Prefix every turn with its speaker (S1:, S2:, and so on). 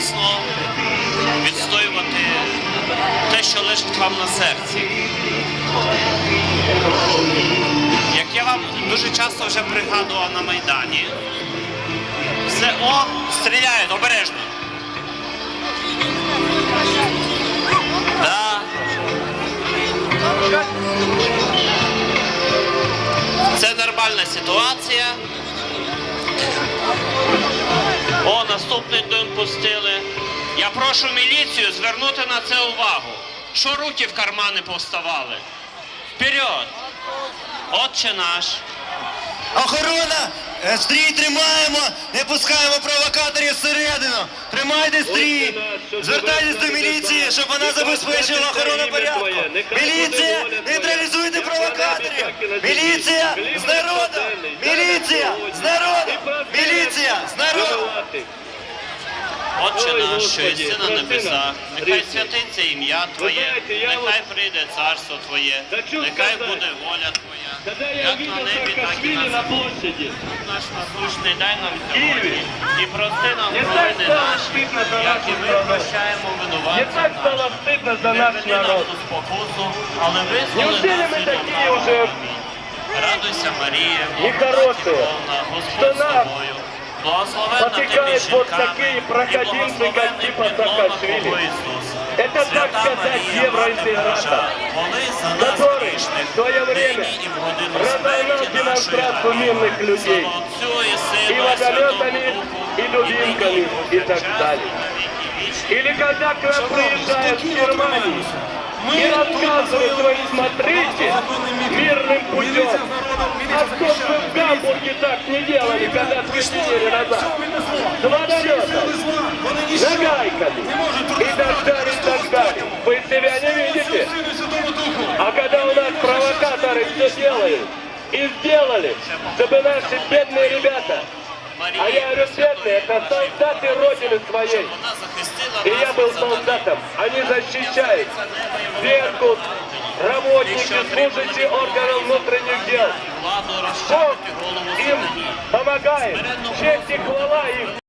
S1: голосно відстоювати те, що лежить вам на серці. Як я вам дуже часто вже пригадував на Майдані, все о, стріляють обережно. Да. Це нормальна ситуація. О, наступний день пустили. Я прошу міліцію звернути на це увагу. Що руки в кармани повставали? Вперед! Отче наш.
S2: Охорона! Е, Стрій тримаємо! Не пускаємо провокаторів всередину! Тримайте стрій! Звертайтесь до міліції, щоб вона забезпечила охорону порядку! Міліція! Нейтралізуйте провокаторів! Міліція! З народом! Міліція! З народом! Міліція! З народом!
S1: Отче наш, що єси на небесах, нехай святиться ім'я Твоє, нехай прийде царство Твоє, нехай буде воля Твоя, як на небі, так і на землі. Наш насущний дай нам сьогодні, і прости нам провини наші, як і ми прощаємо винуватцям нашим. Не веди нас у спокусу, але визволи нас від лукавого. Радуйся, Марія, повна, Господь з тобою. Благословенна ти між
S3: потикають вот
S1: жінками,
S3: такі
S1: і
S3: проходимці,
S1: благословенний
S3: як типа
S1: плід лона
S3: Саакашвили.
S1: Твого Ісус.
S3: Это, так
S1: Свята
S3: сказать,
S1: Марія,
S3: евроинтегратор,
S1: Мати Божа, молись за нас
S3: который
S1: грішних,
S3: в свое время
S1: нині і в годину
S3: разогнал
S1: смерті
S3: демонстрацию
S1: нашої.
S3: мирных людей
S1: Слава Отцю і
S3: и
S1: Сину, і
S3: водометами,
S1: Святому Духу,
S3: и дубинками,
S1: нині і
S3: и так
S1: повсякчас,
S3: далее.
S1: і на віки вічні.
S3: Или когда к нам приезжают с Германии и рассказывают, что смотрите, мирным путем. так не делали, когда три недели назад? С водометом, нагайками и так далее, и так далее. Вы себя не видите? А когда у нас провокаторы все делают, и сделали, чтобы наши бедные ребята, а я говорю, бедные, это солдаты Родины своей, и я был солдатом. Они защищают Беркут, работники, служащие органов внутренних дел. Бог им помогает. Честь и хвала им.